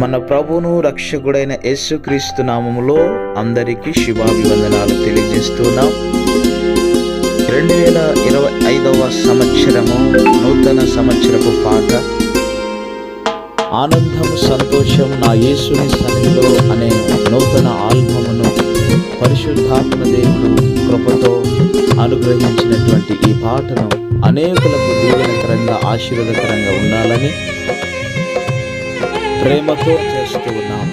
మన ప్రభువును రక్షకుడైన యేసుక్రీస్తు నామములో అందరికీ శుభాభివందనాలు తెలియజేస్తున్నాం. రెండు వేల ఇరవై ఐదవ సంవత్సరము నూతన సంవత్సరపు పాట. ఆనందం సంతోషం నా యేసుని సన్నిధిలో అనే నూతన ఆల్బమును పరిశుద్ధాత్మ దేవుడు కృపతో అనుగ్రహించినటువంటి ఈ పాటను అనేకులకు దీవెనకరంగా ఆశీర్వదకరంగా ఉండాలని ప్రేమతో చేస్తూ ఉన్నాం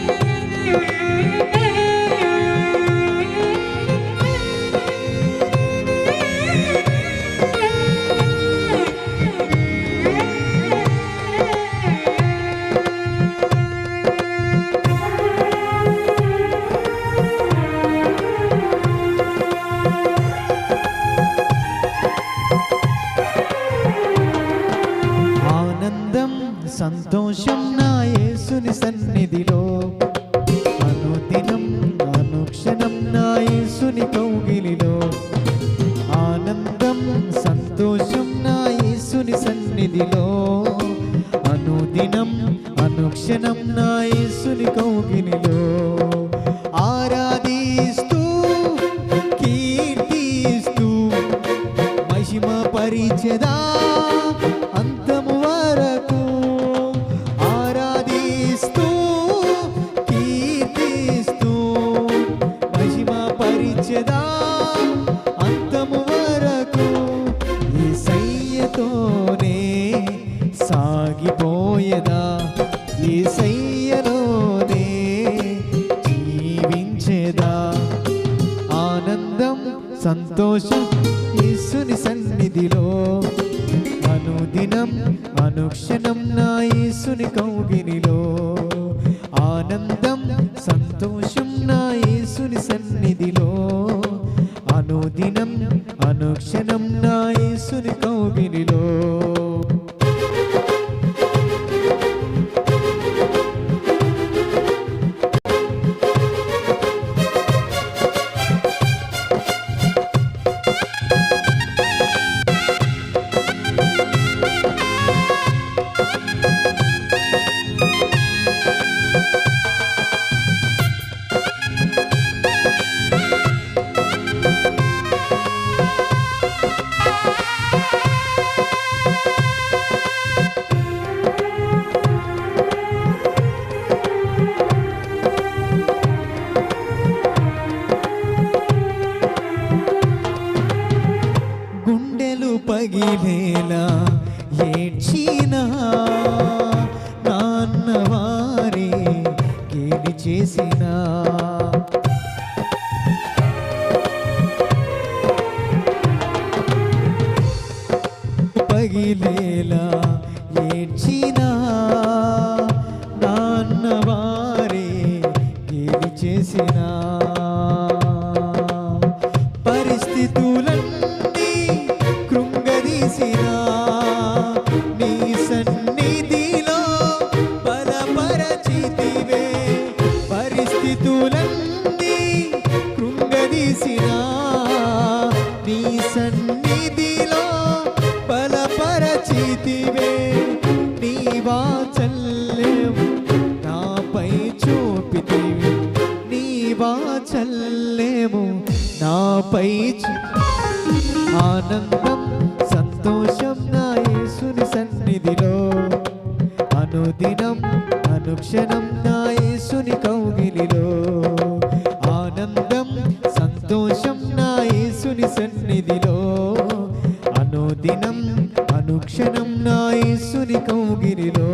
సంతోషం నా యేసుని సన్నిధిలో? అనుదినం అనుక్షణం నా యేసుని కౌగిలిలో? ఆనందం సంతోషం నా యేసుని సన్నిధిలో? అనుదినం అనుక్షణం నా సంతోషం యేసుని సన్నిధిలో. అనుదినం అనుక్షణం నా యేసుని కౌగిలిలో. ఆనందం సంతోషం నా యేసుని సన్నిధిలో. కృంగదీసినా నీ సన్నిధిలో బలపరచితివే. నీ వాచల్యం నాపై చూపితివి. నీ వాచల్యము నాపై ఆనందం సంతోషం నా యేసుని సన్నిధిలో. అనుదినం అనుక్షణం నా అనుదినం అనుక్షణం నా యేసుని కౌగిలిలో.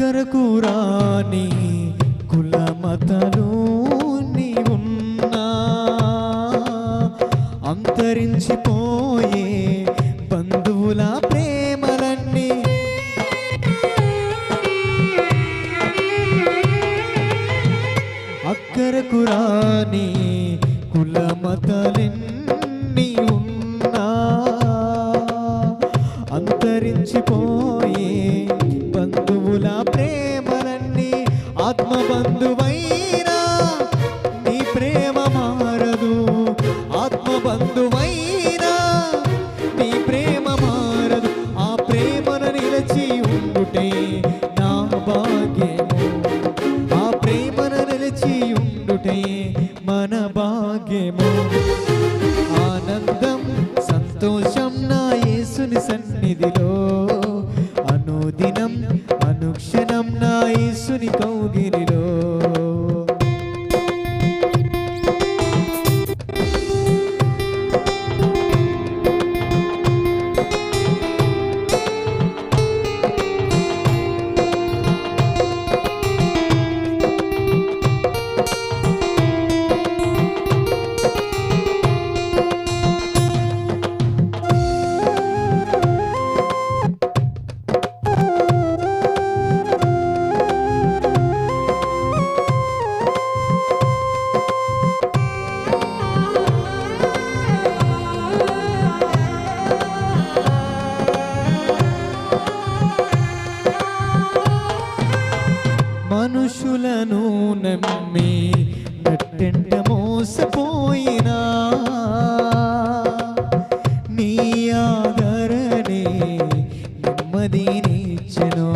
దగ్గరకు రాని కులమతలు నీవున్నా. అంతరించిపోయే బంధువుల ప్రేమలన్నీ అక్కరకు రాని ఆత్మ బంధువైనా నీ ప్రేమ మారదు. ఆత్మ బంధువైనా నీ ప్రేమ మారదు. ఆ ప్రేమను నిలిచి ఉండుటే నా భాగ్యము. ఆ ప్రేమను నిలిచి ఉండుటే మన భాగ్యము. ఆనందం సంతోషం నా యేసుని సన్నిధిలో. అనుదినం అనుక్షణం నా యేసుని కౌగిలిలో మనుషులను నమ్మి నట్టెంట మోసపోయినా నీ ఆదరణే నెమ్మదినిచ్చెను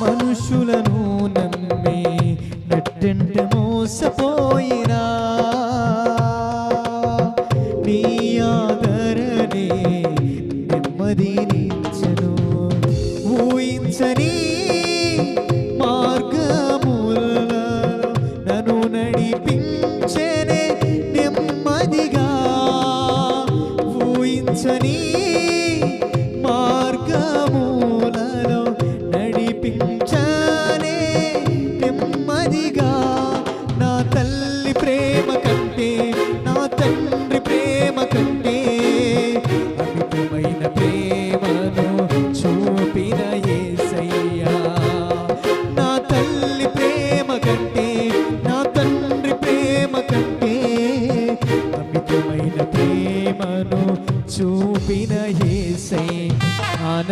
మనుషులను నమ్మి నట్టెంట మోసపోయినా சரீ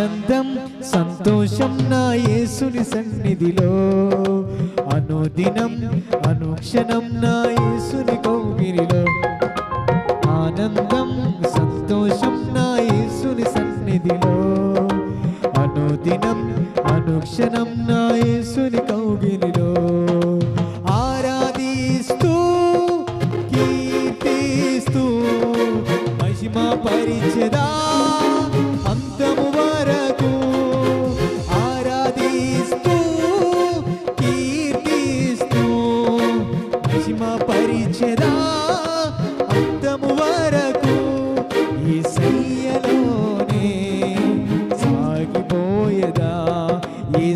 ఆనందం సంతోషం నా యేసుని సన్నిధిలో. అనుదినం అనుక్షణం నా యేసుని కౌగిరిలో ఆనందం సంతోషం నా యేసుని సన్నిధిలో. అనుదినం అనుక్షణం ఈ